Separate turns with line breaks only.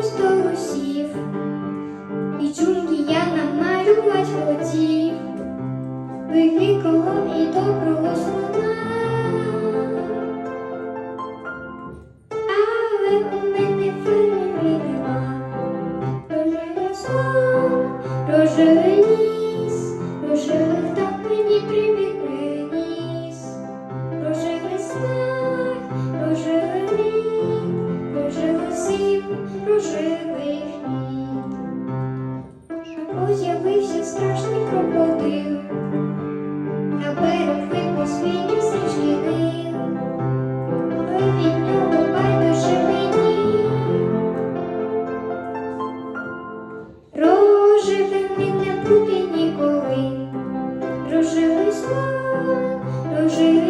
вітру сто і чунки я намалювать хотів, викликом і доброго сна. Але у мене фермі нема, бо мене сон рожевий. осів кружили і Уявився страшний крокодил, на берег випав свій стрічки нил, ви від нього байдуже мені. Рожили ми не буде ніколи, рожили сна, рожили.